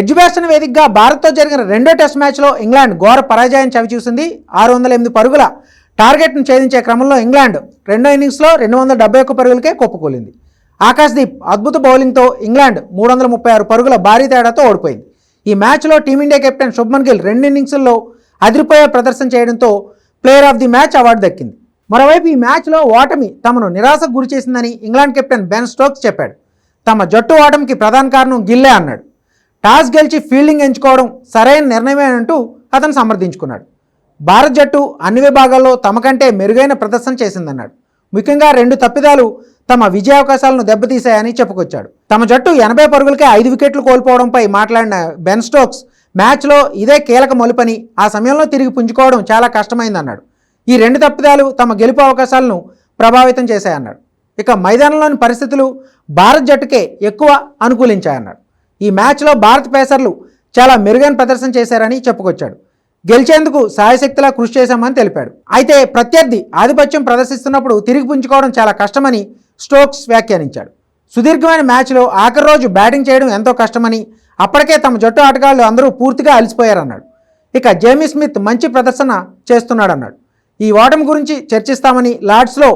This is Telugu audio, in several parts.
ఎడ్యుకేషన్ వేదికగా భారత్తో జరిగిన రెండో టెస్ట్ మ్యాచ్లో ఇంగ్లాండ్ ఘోర పరాజయం చవిచూసింది. ఆరు వందల ఎనిమిది పరుగుల టార్గెట్ను ఛేదించే క్రమంలో ఇంగ్లాండ్ రెండో ఇన్నింగ్స్లో రెండు వందల డెబ్బై ఒక్క పరుగులకే కుప్పకూలింది. ఆకాశ్దీప్ అద్భుత బౌలింగ్తో ఇంగ్లాండ్ మూడు వందల ముప్పై ఆరు పరుగుల భారీ తేడాతో ఓడిపోయింది. ఈ మ్యాచ్లో టీమిండియా కెప్టెన్ శుభ్మన్ గిల్ రెండు ఇన్నింగ్స్ల్లో అదిరిపోయే ప్రదర్శన చేయడంతో player of the match award దక్కింది. మరోవైపు ఈ మ్యాచ్లో ఓటమి తమను నిరాశకు గురిచేసిందని ఇంగ్లాండ్ కెప్టెన్ బెన్ స్టోక్స్ చెప్పాడు. తమ జట్టు ఓటమికి ప్రధాన కారణం గిల్లే అన్నాడు. టాస్ గెలిచి ఫీల్డింగ్ ఎంచుకోవడం సరైన నిర్ణయమే అంటూ అతను సమర్థించుకున్నాడు. భారత్ జట్టు అన్ని విభాగాల్లో తమకంటే మెరుగైన ప్రదర్శన చేసిందన్నాడు. ముఖ్యంగా రెండు తప్పిదాలు తమ విజయావకాశాలను దెబ్బతీశాయని చెప్పుకొచ్చాడు. తమ జట్టు ఎనభై పరుగులకే ఐదు వికెట్లు కోల్పోవడంపై మాట్లాడిన బెన్ స్టోక్స్ మ్యాచ్లో ఇదే కీలక మలుపని ఆ సమయంలో తిరిగి పుంజుకోవడం చాలా కష్టమైందన్నాడు. ఈ రెండు తప్పిదాలు తమ గెలుపు అవకాశాలను ప్రభావితం చేశాయన్నాడు. ఇక మైదానంలోని పరిస్థితులు భారత్ జట్టుకే ఎక్కువ అనుకూలించాయన్నాడు. ఈ మ్యాచ్లో భారత్ పేసర్లు చాలా మెరుగైన ప్రదర్శన చేశారని చెప్పుకొచ్చాడు. గెలిచేందుకు సాయశక్తిలా కృషి చేశామని తెలిపాడు. అయితే ప్రత్యర్థి ఆధిపత్యం ప్రదర్శిస్తున్నప్పుడు తిరిగి పుంజుకోవడం చాలా కష్టమని స్టోక్స్ వ్యాఖ్యానించాడు. సుదీర్ఘమైన మ్యాచ్లో ఆఖరి రోజు బ్యాటింగ్ చేయడం ఎంతో కష్టమని అప్పటికే తమ జట్టు ఆటగాళ్ళు అందరూ పూర్తిగా అలసిపోయారన్నాడు. ఇక జేమీ స్మిత్ మంచి ప్రదర్శన చేస్తున్నాడన్నాడు. ఈ ఓటమి గురించి చర్చిస్తామని లార్డ్స్లో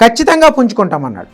ఖచ్చితంగా పుంజుకుంటామన్నాడు.